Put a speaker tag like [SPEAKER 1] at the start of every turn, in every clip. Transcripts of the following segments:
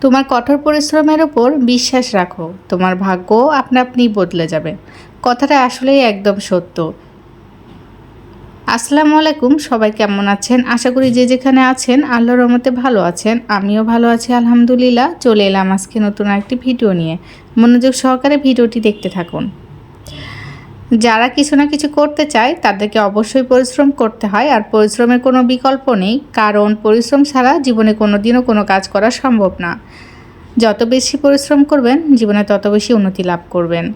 [SPEAKER 1] তোমার কঠোর পরিশ্রমের ওপর বিশ্বাস রাখো। তোমার ভাগ্য আপনা আপনি বদলে যাবে। কথাটা আসলেই একদম সত্য। আসসালামু আলাইকুম, সবাই কেমন আছেন? আশা করি যে যেখানে আছেন আল্লাহ রহমতে ভালো আছেন। আমিও ভালো আছি, আলহামদুলিল্লাহ। চলে এলাম আজকে নতুন একটি ভিডিও নিয়ে। মনোযোগ সহকারে ভিডিওটি দেখতে থাকুন। যারা কিছু না কিছু করতে চায়, তাদেরকে অবশ্যই পরিশ্রম করতে হয়। আর পরিশ্রমের কোনো বিকল্প নেই, কারণ পরিশ্রম ছাড়া জীবনে কোনো দিনও কোনো কাজ করা সম্ভব না। যত বেশি পরিশ্রম করবেন, জীবনে তত বেশি উন্নতি লাভ করবেন।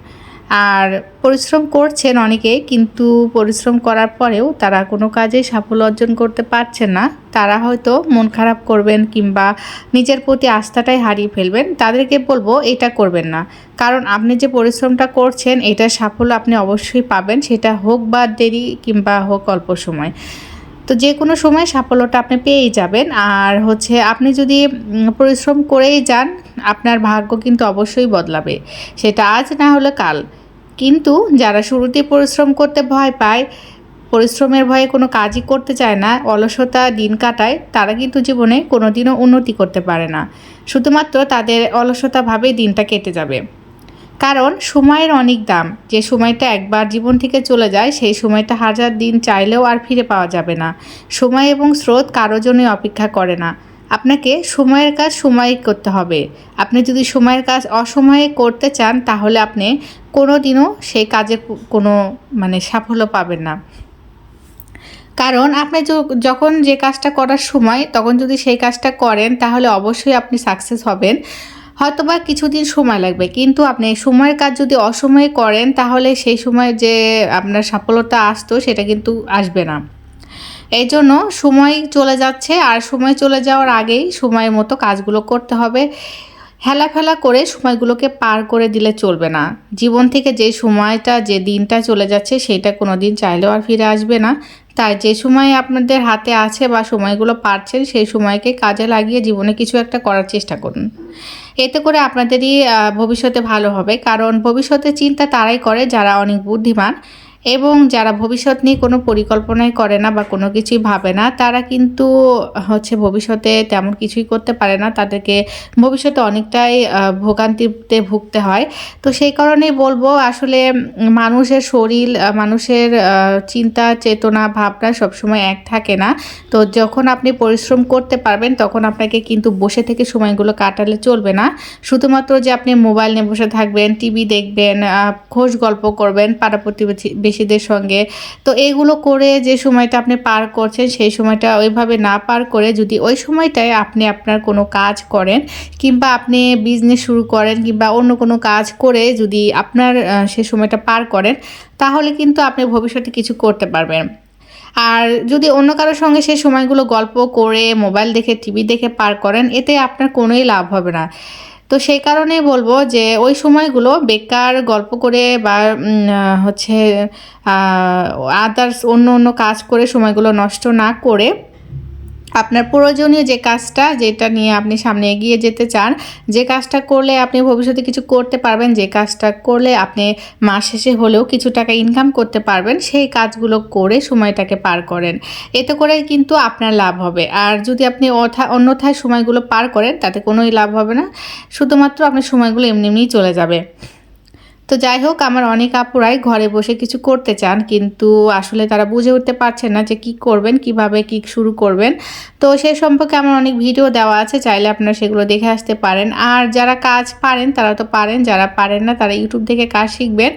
[SPEAKER 1] আর পরিশ্রম করছেন অনেকে, কিন্তু পরিশ্রম করার পরেও তারা কোনো কাজে সাফল্য অর্জন করতে পারছেন না। তারা হয়তো মন খারাপ করবেন কিংবা নিজের প্রতি আস্থাটাই হারিয়ে ফেলবেন। তাদেরকে বলব, এটা করবেন না। কারণ আপনি যে পরিশ্রমটা করছেন, এটার সাফল্য আপনি অবশ্যই পাবেন। সেটা হোক বা দেরি কিংবা হোক অল্প সময়। তো যে কোনো সময় সাফল্যটা আপনি পেয়েই যাবেন। আর হচ্ছে আপনি যদি পরিশ্রম করেই যান, আপনার ভাগ্য কিন্তু অবশ্যই বদলাবে। সেটা আজ না হলে কাল। কিন্তু যারা শুরুতে পরিশ্রম করতে ভয় পায়, পরিশ্রমের ভয়ে কোনো কাজই করতে চায় না, অলসতা দিন কাটায়, তারা কিন্তু জীবনে কোনো দিনও উন্নতি করতে পারে না। শুধুমাত্র তাদের অলসতাভাবেই দিনটা কেটে যাবে। কারণ সময়ের অনেক দাম। যে সময়টা একবার জীবন থেকে চলে যায়, সেই সময়টা হাজার দিন চাইলেও আর ফিরে পাওয়া যাবে না। সময় এবং স্রোত কারও জন্যই অপেক্ষা করে না। আপনাকে সময়ের কাজ সময়ে করতে হবে। আপনি যদি সময়ের কাজ অসময়ে করতে চান, তাহলে আপনি কোনো দিনও সেই কাজের কোনো মানে সাফল্য পাবেন না। কারণ আপনি যখন যে কাজটা করার সময়, তখন যদি সেই কাজটা করেন, তাহলে অবশ্যই আপনি সাকসেস হবেন। হয়তোবা কিছুদিন সময় লাগবে, কিন্তু আপনি সময়ের কাজ যদি অসময়ে করেন, তাহলে সেই সময় যে আপনার সাফল্যতা আসতো, সেটা কিন্তু আসবে না। এই জন্য সময় চলে যাচ্ছে আর সময় চলে যাওয়ার আগেই সময়ের মতো কাজগুলো করতে হবে। হেলাফেলা করে সময়গুলোকে পার করে দিলে চলবে না। জীবন থেকে যে সময়টা, যে দিনটা চলে যাচ্ছে সেটা কোনো দিন চাইলেও আর ফিরে আসবে না। তাই যে সময় আপনাদের হাতে আছে বা সময়গুলো পারছেন, সেই সময়কে কাজে লাগিয়ে জীবনে কিছু একটা করার চেষ্টা করুন। এতে করে আপনাদেরই ভবিষ্যতে ভালো হবে। কারণ ভবিষ্যতে চিন্তা তারাই করে যারা অনেক বুদ্ধিমান। এবং যারা ভবিষ্যৎ নিয়ে কোনো পরিকল্পনাই করে না বা কোনো কিছুই ভাবে না, তারা কিন্তু হচ্ছে ভবিষ্যতে তেমন কিছুই করতে পারে না। তাদেরকে ভবিষ্যতে অনেকটাই ভোগান্তিতে ভুগতে হয়। তো সেই কারণেই বলব, আসলে মানুষের শরীর মানুষের চিন্তা, চেতনা, ভাবনা সবসময় এক থাকে না। তো যখন আপনি পরিশ্রম করতে পারবেন, তখন আপনাকে কিন্তু বসে থেকে সময়গুলো কাটালে চলবে না। শুধুমাত্র যে আপনি মোবাইল নিয়ে বসে থাকবেন, টিভি দেখবেন খোশ গল্প করবেন, পাড়া প্রতিবেশীদের সঙ্গে। তো এইগুলো করে যে সময়টা আপনি পার করছেন, সেই সময়টা ওইভাবে না পার করে যদি ওই সময়টায় আপনি আপনার কোনো কাজ করেন কিংবা আপনি বিজনেস শুরু করেন কিংবা অন্য কোনো কাজ করে যদি আপনার সে সময়টা পার করেন, তাহলে কিন্তু আপনি ভবিষ্যতে কিছু করতে পারবেন। আর যদি অন্য কারোর সঙ্গে সেই সময়গুলো গল্প করে, মোবাইল দেখে, টিভি দেখে পার করেন, এতে আপনার কোনোই লাভ হবে না। তো সেই কারণে বলব যে ওই সময়গুলো বেকার গল্প করে বা হচ্ছে আদার্স অন্য অন্য কাজ করে সময়গুলো নষ্ট না করে আপনার প্রয়োজনীয় যে কাজটা, যেটা নিয়ে আপনি সামনে এগিয়ে যেতে চান, যে কাজটা করলে আপনি ভবিষ্যতে কিছু করতে পারবেন, যে কাজটা করলে আপনি মাস শেষে হলেও কিছু টাকা ইনকাম করতে পারবেন, সেই কাজগুলো করে সময়টাকে পার করেন। এতে করে কিন্তু আপনার লাভ হবে। আর যদি আপনি অন্যথায় সময়গুলো পার করেন, তাতে কোনোই লাভ হবে না। শুধুমাত্র আপনার সময়গুলো এমনি এমনিই চলে যাবে। তো যাই হোক, আমার অনেক আপুরাই ঘরে বসে কিছু করতে চান, কিন্তু আসলে তারা বুঝে উঠতে পারছেন না যে কি করবেন, কীভাবে কি শুরু করবেন। তো সে সম্পর্কে আমার অনেক ভিডিও দেওয়া আছে, চাইলে আপনারা সেগুলো দেখে আসতে পারেন। আর যারা কাজ পারেন, তারা তো পারেন, যারা পারেন না, তারা ইউটিউব থেকে কাজ শিখবেন।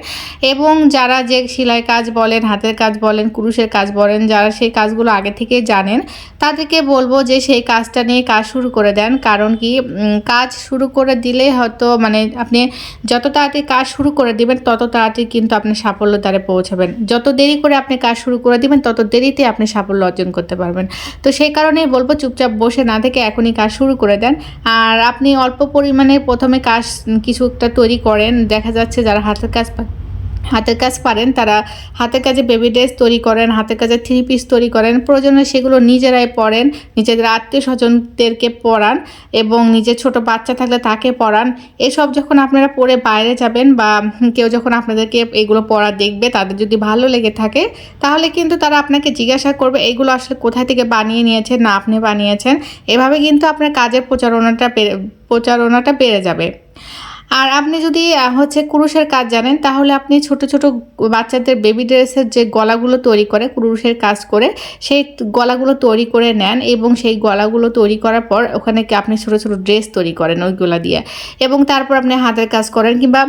[SPEAKER 1] এবং যারা যে সেলাই কাজ বলেন, হাতের কাজ বলেন কুরুষের কাজ বলেন, যারা সেই কাজগুলো আগে থেকে জানেন, তাদেরকে বলব যে সেই কাজটা নিয়ে কাজ শুরু করে দেন। কারণ কি কাজ শুরু করে দিলে হয়তো মানে আপনি যত তাড়াতাড়ি কাজ শুরু করে দিবেন, তত তাড়াতাড়ি কিন্তু আপনি সাফল্য দ্বারে পৌঁছাবেন। যত দেরি করে আপনি কাজ শুরু করে দিবেন, তত দেরিতে আপনি সাফল্য অর্জন করতে পারবেন। তো সেই কারণেই বলব, চুপচাপ বসে না থেকে এখনই কাজ শুরু করে দেন। আর আপনি অল্প পরিমাণে প্রথমে কাজ কিছু একটা তৈরি করেন, দেখা যাচ্ছে যারা হাতের কাজ হাতের কাজ পারেন, তারা হাতের কাজে বেবি ড্রেস তৈরি করেন, হাতের কাজে থ্রি পিস তৈরি করেন, প্রয়োজনে সেগুলো নিজেরাই পরেন, নিজেদের আত্মীয় স্বজনদেরকে পরান এবং নিজের ছোট বাচ্চা থাকলে তাকে পরান। এসব যখন আপনারা পরে বাইরে যাবেন বা কেউ যখন আপনাদেরকে এগুলো পরা দেখবে, তাদের যদি ভালো লেগে থাকে, তাহলে কিন্তু তারা আপনাকে জিজ্ঞাসা করবে এগুলো আসলে কোথায় থেকে বানিয়ে নিয়েছেন? না, আপনি বানিয়েছেন। এভাবে কিন্তু আপনার কাজের প্রচারণাটা প্রচারণাটা বেড়ে যাবে। আর আপনি যদি হচ্ছে কুরুষের কাজ জানেন, তাহলে আপনি ছোট ছোট বাচ্চাদের বেবি ড্রেসের যে গলাগুলো তৈরি করে কুরুষের কাজ করে, সেই গলাগুলো তৈরি করে নেন এবং সেই গলাগুলো তৈরি করার পর ওখানে আপনি ছোট ছোট ড্রেস তৈরি করেন ওইগুলো দিয়ে। এবং তারপর আপনি হাতের কাজ করেন কিংবা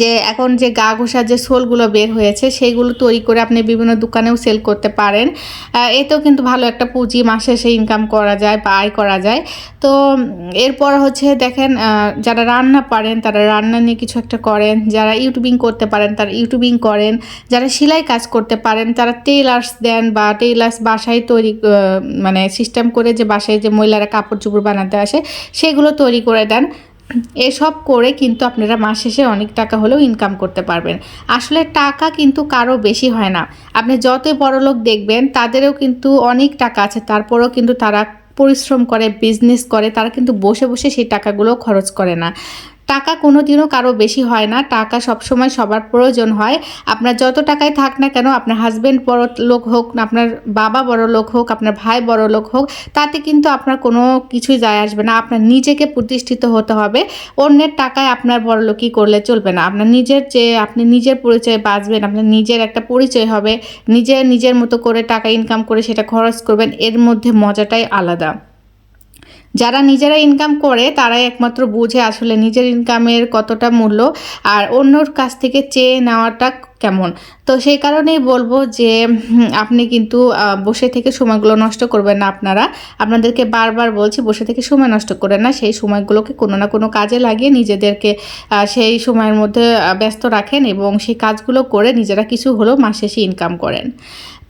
[SPEAKER 1] যে এখন যে গা ঘোষার যে সোলগুলো বের হয়েছে সেইগুলো তৈরি করে আপনি বিভিন্ন দোকানেও সেল করতে পারেন। এতেও কিন্তু ভালো একটা পুঁজি মাসে সে ইনকাম করা যায় বা আয় করা যায়। তো, এরপর হচ্ছে দেখেন যারা রান্না পারেন, তারা রান্না নিয়ে কিছু একটা করেন। যারা ইউটিউবিং করতে পারেন, তারা ইউটিউবিং করেন। যারা সেলাই কাজ করতে পারেন, তারা টেইলার্স দেন বা টেইলার্স বাসায় তৈরি মানে সিস্টেম করে যে বাসায় যে মহিলারা কাপড় চোপড় বানাতে আসে, সেগুলো তৈরি করে দেন। এসব করে কিন্তু আপনারা মাস শেষে অনেক টাকা হলেও ইনকাম করতে পারবেন। আসলে টাকা কিন্তু কারও বেশি হয় না। আপনি যতই বড় লোক দেখবেন, তাদেরও কিন্তু অনেক টাকা আছে। তারপরেও কিন্তু তারা পরিশ্রম করে বিজনেস করে, তারা কিন্তু বসে বসে সেই টাকাগুলো খরচ করে না। টাকা কোনো দিনও কারও বেশি হয় না। টাকা সবসময় সবার প্রয়োজন হয়। আপনার যত টাকায় থাক না কেন, আপনার হাজব্যান্ড বড় লোক হোক, আপনার বাবা বড় লোক হোক, আপনার ভাই বড় লোক হোক, তাতে কিন্তু আপনার কোনো কিছুই যায় আসবে না। আপনার নিজেকে প্রতিষ্ঠিত হতে হবে। অন্যের টাকায় আপনার বড় লোকই করলে চলবে না। আপনার নিজের যে, আপনি নিজের পরিচয়ে বাঁচবেন, আপনার নিজের একটা পরিচয় হবে। নিজে নিজের মতো করে টাকা ইনকাম করে সেটা খরচ করবেন। এর মধ্যে মজাটাই আলাদা। যারা নিজেরা ইনকাম করে, তারাই একমাত্র বুঝে আসলে নিজের ইনকামের কতটা মূল্য আর অন্যর কাছ থেকে চেয়ে নেওয়াটা কেমন। তো সেই কারণেই বলব যে আপনি কিন্তু বসে থেকে সময়গুলো নষ্ট করবেন না আপনারা। আপনাদেরকে বারবার বলছি, বসে থেকে সময় নষ্ট করেন না। সেই সময়গুলোকে কোনো না কোনো কাজে লাগিয়ে নিজেদেরকে সেই সময়ের মধ্যে ব্যস্ত রাখেন এবং সেই কাজগুলো করে নিজেরা কিছু হলেও মাস শেষে ইনকাম করেন।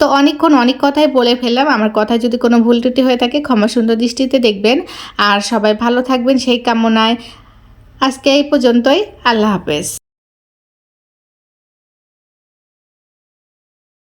[SPEAKER 1] তো অনেকক্ষণ অনেক কথাই বলে ফেললাম। আমার কথায় যদি কোনো ভুল ত্রুটি হয়ে থাকে, ক্ষমা সুন্দর দৃষ্টিতে দেখবেন। আর সবাই ভালো থাকবেন সেই কামনায়। আজকে এই পর্যন্তই। আল্লাহ হাফেজ।